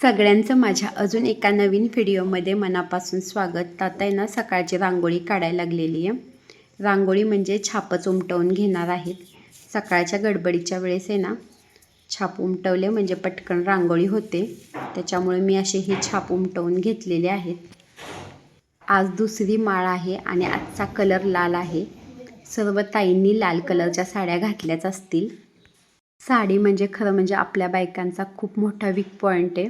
सगळ्यांचं माझ्या अजून एका नवीन व्हिडिओमध्ये मनापासून स्वागत. आता आहे ना सकाळची रांगोळी काढायला लागलेली आहे. रांगोळी म्हणजे छापच उमटवून घेणार आहेत. सकाळच्या गडबडीच्या वेळेस आहे ना छाप उमटवले म्हणजे पटकन रांगोळी होते. त्याच्यामुळे मी असे हे छाप उमटवून घेतलेले आहेत आज दुसरी माळ आहे आणि आजचा कलर लाल आहे. सर्व ताईंनी लाल कलरच्या साड्या घातल्याच असतील. साडी म्हणजे खरं म्हणजे आपल्या बायकांचा खूप मोठा वीक पॉईंट आहे.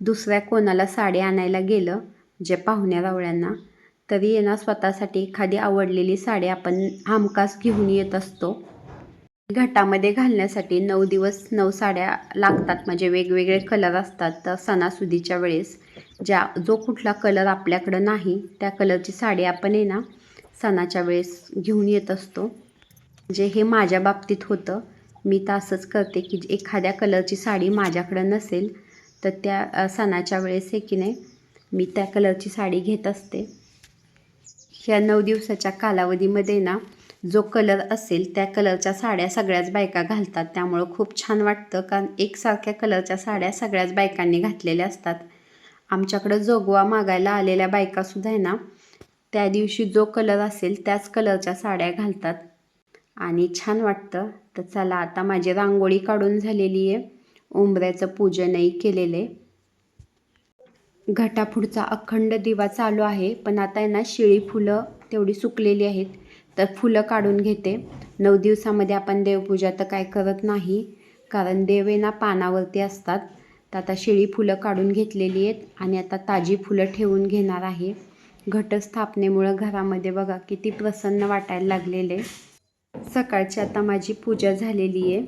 दुसऱ्या कोणाला साडी आणायला गेलं जे पाहुण्या रावळ्यांना तरी आहे ना स्वतःसाठी एखादी आवडलेली साडी आपण हमखास घेऊन येत असतो. घटामध्ये घालण्यासाठी नऊ दिवस नऊ साड्या लागतात म्हणजे वेगवेगळे कलर असतात. तर सणासुदीच्या वेळेस ज्या जो कुठला कलर आपल्याकडं नाही त्या कलरची साडी आपण आहे ना सणाच्या वेळेस घेऊन येत असतो. जे हे माझ्या बाबतीत होतं मी तर असंच करते की एखाद्या कलरची साडी माझ्याकडं नसेल तर त्या सणाच्या वेळेस आहे की नाही मी त्या कलरची साडी घेत असते. ह्या नऊ दिवसाच्या कालावधीमध्ये ना जो कलर असेल त्या कलरच्या साड्या सगळ्याच बायका घालतात. त्यामुळं खूप छान वाटतं कारण एकसारख्या कलरच्या साड्या सगळ्याच बायकांनी घातलेल्या असतात. आमच्याकडं जोगवा मागायला आलेल्या बायकासुद्धा आहे ना त्या दिवशी जो कलर असेल त्याच कलरच्या साड्या घालतात. आणि छान वाटतं. तर चला आता माझी रांगोळी काढून झालेली आहे. उंबऱ्याचं पूजनही केलेले. घटापुढचा अखंड दिवा चालू आहे पण आता आहे ना शिळी फुलं तेवढी सुकलेली आहेत तर फुलं काढून घेते. नऊ दिवसामध्ये आपण देवपूजा तर काय करत नाही कारण देव ना पानावरती असतात. तर आता शिळी फुलं काढून घेतलेली आहेत आणि आता ताजी फुलं ठेवून घेणार आहे. घटस्थापनेमुळं घरामध्ये बघा किती प्रसन्न वाटायला लागलेले. सकाळची आता माझी पूजा झालेली आहे.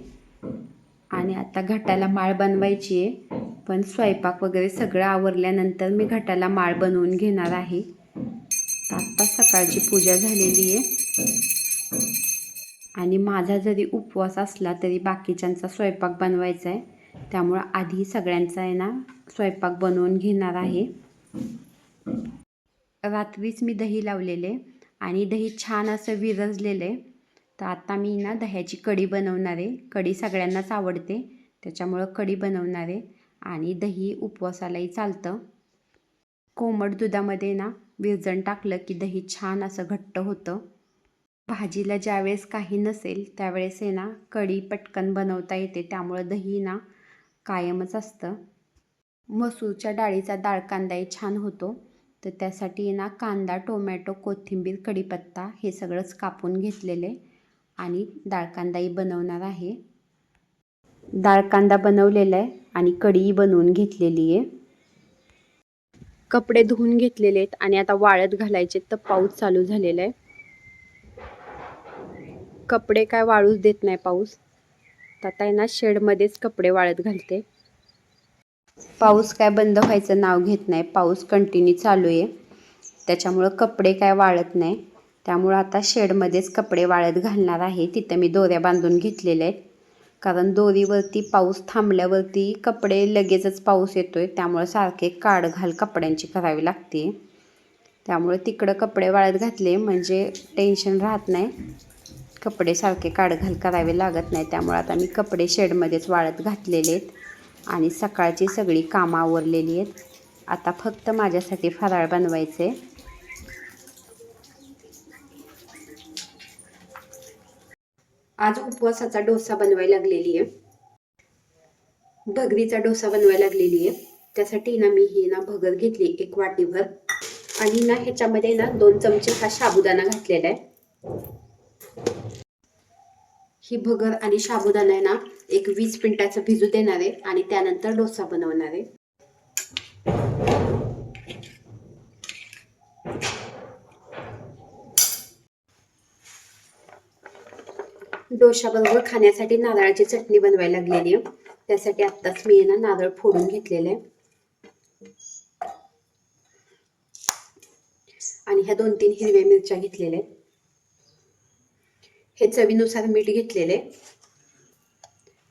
आणि आता घटाला माळ बनवायची आहे. पण स्वयंपाक वगैरे सगळं आवरल्यानंतर मी घटाला माळ बनवून घेणार आहे. आत्ता सकाळची पूजा झालेली आहे. आणि माझा जरी उपवास असला तरी बाकीच्यांचा स्वयंपाक बनवायचा आहे. त्यामुळं आधी सगळ्यांचा आहे ना स्वयंपाक बनवून घेणार आहे. रात्रीच मी दही लावलेले आणि दही छान असं विरजलेलं आहे. तर आता मी ना दह्याची कढी बनवणार आहे. कढी सगळ्यांनाच आवडते. त्याच्यामुळं कढी बनवणार आहे. आणि दही उपवासालाही चालतं. कोमट दुधामध्ये ना विरजण टाकलं की दही छान असं घट्ट होतं. भाजीला ज्यावेळेस काही नसेल त्यावेळेस आहे ना कढी पटकन बनवता येते. त्यामुळं दही ना कायमच असतं. मसूरच्या डाळीचा डाळ कांदाही छान होतो. तर त्यासाठी ना कांदा टोमॅटो कोथिंबीर कढीपत्ता हे सगळंच कापून घेतलेले आणि डाळकांदाही बनवणार आहे. डाळकांदा बनवलेला आहे आणि कढीही बनवून घेतलेली आहे. कपडे धुवून घेतलेले आहेत आणि आता वाळत घालायचे तर पाऊस चालू झालेला आहे. कपडे काय वाळूच देत नाही पाऊस. तर आता आहे ना शेडमध्येच कपडे वाळत घालते. पाऊस काय बंद व्हायचं नाव घेत नाही. पाऊस कंटिन्यू चालू आहे. त्याच्यामुळं कपडे काय वाळत नाही. त्यामुळं आता शेडमध्येच कपडे वाळत घालणार आहे. तिथं मी दोऱ्या बांधून घेतलेल्या आहेत. कारण दोरीवरती पाऊस थांबल्यावरती कपडे लगेचच पाऊस येतो आहे त्यामुळं सारखे काढ घाल कपड्यांची करावी लागते. त्यामुळे तिकडं कपडे वाळत घातले म्हणजे टेन्शन राहत नाही. कपडे सारखे काढघाल करावे लागत नाही. त्यामुळे आता मी कपडे शेडमध्येच वाळत घातलेले आहेत. आणि सकाळची सगळी कामं आवरलेली आहेत. आता फक्त माझ्यासाठी फराळ बनवायचे आज उपवासाचा डोसा बनवायला लागलेली आहे. भगरीचा डोसा बनवायला लागलेली आहे. त्यासाठी ना मी ही ना भगर घेतली एक वाटीभर. आणि ना ह्याच्यामध्ये ना दोन चमचे हा साबुदाणा घातलेला आहे. ही भगर आणि साबुदाणा आहे ना एक वीस मिनिटाचं भिजू देणार आहे आणि त्यानंतर डोसा बनवणार आहे. डोशाबरोबर खाण्यासाठी नारळाची चटणी बनवायला लागलेली आहे. त्यासाठी आत्ताच मी ना नारळ फोडून घेतलेले आहे. आणि ह्या दोन तीन हिरव्या मिरच्या घेतलेल्या हे चवीनुसार मीठ घेतलेले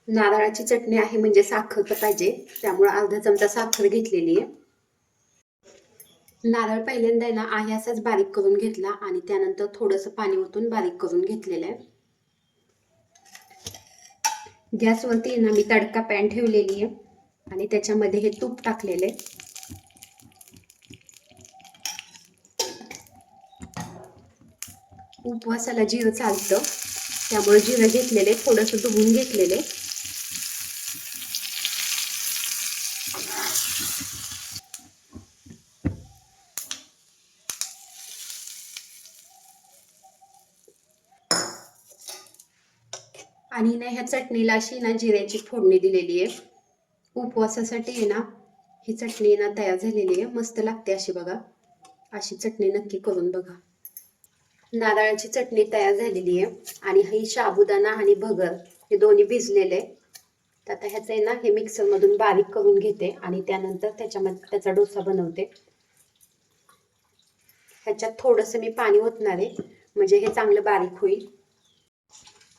नारळाची चटणी आहे म्हणजे साखर तर पाहिजे त्यामुळे अर्धा चमचा साखर घेतलेली आहे. नारळ पहिल्यांदा आहे ना आहे असाच बारीक करून घेतला आणि त्यानंतर थोडंसं पाणी ओतून बारीक करून घेतलेलं आहे. गॅसवरती ना मी तडका पॅन ठेवलेली आहे आणि त्याच्यामध्ये हे तूप टाकलेले उपवासाला जिरं चालतं त्यामुळे जिरं घेतलेले थोडंसं धुवून घेतलेले आणि ना ह्या चटणीला अशी ना जिऱ्याची फोडणी दिलेली आहे. उपवासासाठी आहे ना ही चटणी ना तयार झालेली आहे. मस्त लागते अशी बघा. अशी चटणी नक्की करून बघा. नारळाची चटणी तयार झालेली आहे. आणि ही साबुदाणा आणि भगर हे दोन्ही भिजलेले तर आता ह्याचं आहे ना हे मिक्सरमधून बारीक करून घेते आणि त्यानंतर त्याच्यामध्ये त्याचा डोसा बनवते. ह्याच्यात थोडंसं मी पाणी ओतणार आहे. म्हणजे हे चांगलं बारीक होईल.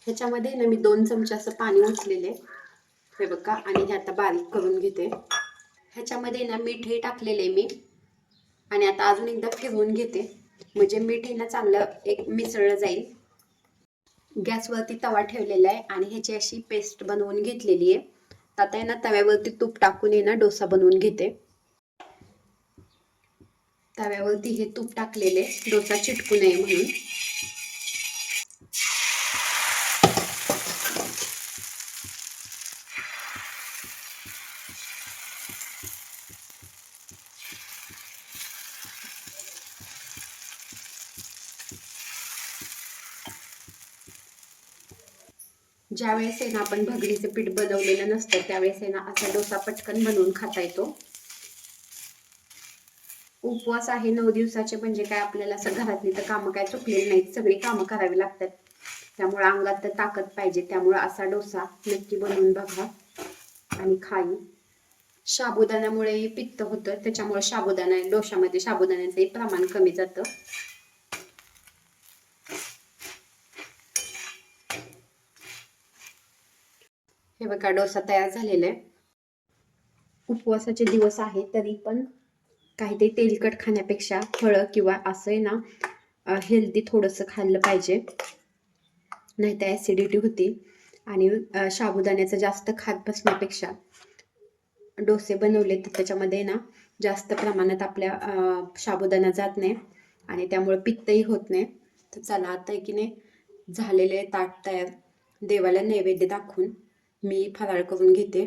ह्याच्यामध्ये ना मी दोन चमचे असं पाणी ओतलेले हे बघा आणि हे आता बारीक करून घेते. ह्याच्यामध्ये ना मीठही टाकलेले मी. आणि आता अजून एकदा फिरवून घेते. म्हणजे मीठ हे ना चांगलं एक मिसळलं जाईल. गॅसवरती तवा ठेवलेला आहे आणि ह्याची अशी पेस्ट बनवून घेतलेली आहे. आता आहे ना तव्यावरती तूप टाकून आहे ना डोसा बनवून घेते. तव्यावरती हे तूप टाकलेले डोसा चिटकू नये म्हणून. ज्यावेळेस आहे ना आपण भगरीचं पीठ बनवलेलं नसतं त्यावेळेस आहे ना असा डोसा पटकन बनवून खाता येतो. उपवास आहे नऊ दिवसाचे म्हणजे काय आपल्याला असं घरातली तर कामं काय चुकलेली नाहीत सगळी कामं करावी लागतात. त्यामुळे अंगात तर ताकद पाहिजे त्यामुळे असा डोसा नक्की बनवून बघा आणि खाई. साबुदाण्यामुळेही पित्त होतं त्याच्यामुळे साबुदाणा डोशामध्ये साबुदाण्याचंही प्रमाण कमी जातं. हे बघा डोसा तयार झालेला आहे. उपवासाचे दिवस आहे तरी पण काहीतरी तेलकट खाण्यापेक्षा फळं किंवा असं आहे ना हेल्दी थोडंसं खाल्लं पाहिजे. नाही तर ॲसिडिटी होती. आणि साबुदाण्याचं जास्त खात बसण्यापेक्षा डोसे बनवले तर त्याच्यामध्ये ना जास्त प्रमाणात आपल्या साबुदाणा जात नाही. आणि त्यामुळे पित्तही होत नाही. तर चला आता आहे की नाही झालेले ताट तयार. देवाला नैवेद्य दाखवून मी फराळ करून घेते.